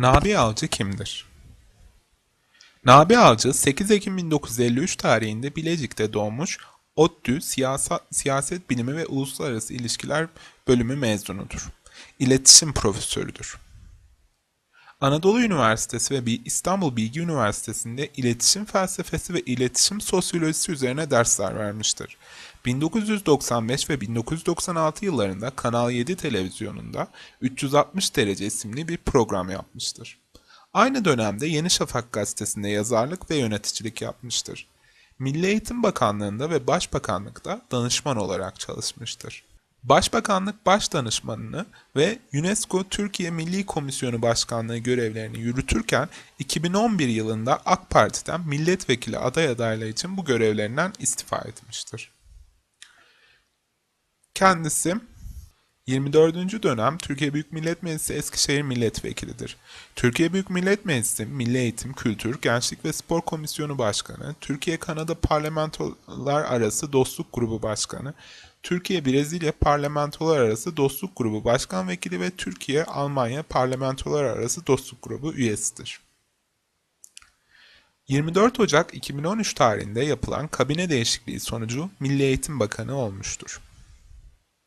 Nabi Avcı kimdir? Nabi Avcı 8 Ekim 1953 tarihinde Bilecik'te doğmuş, ODTÜ Siyasa- Siyaset Bilimi ve Uluslararası İlişkiler Bölümü mezunudur. İletişim profesörüdür. Anadolu Üniversitesi ve İstanbul Bilgi Üniversitesi'nde iletişim felsefesi ve iletişim sosyolojisi üzerine dersler vermiştir. 1995 ve 1996 yıllarında Kanal 7 televizyonunda 360 derece isimli bir program yapmıştır. Aynı dönemde Yeni Şafak gazetesinde yazarlık ve yöneticilik yapmıştır. Milli Eğitim Bakanlığı'nda ve Başbakanlık'ta danışman olarak çalışmıştır. Başbakanlık Başdanışmanını ve UNESCO Türkiye Milli Komisyonu Başkanlığı görevlerini yürütürken 2011 yılında AK Parti'den milletvekili aday adaylığı için bu görevlerinden istifa etmiştir. Kendisi 24. dönem Türkiye Büyük Millet Meclisi Eskişehir Milletvekilidir. Türkiye Büyük Millet Meclisi Milli Eğitim, Kültür, Gençlik ve Spor Komisyonu Başkanı, Türkiye-Kanada Parlamentolar Arası Dostluk Grubu Başkanı, Türkiye-Brezilya Parlamentolar Arası Dostluk Grubu Başkan Vekili ve Türkiye-Almanya Parlamentolar Arası Dostluk Grubu üyesidir. 24 Ocak 2013 tarihinde yapılan kabine değişikliği sonucu Milli Eğitim Bakanı olmuştur.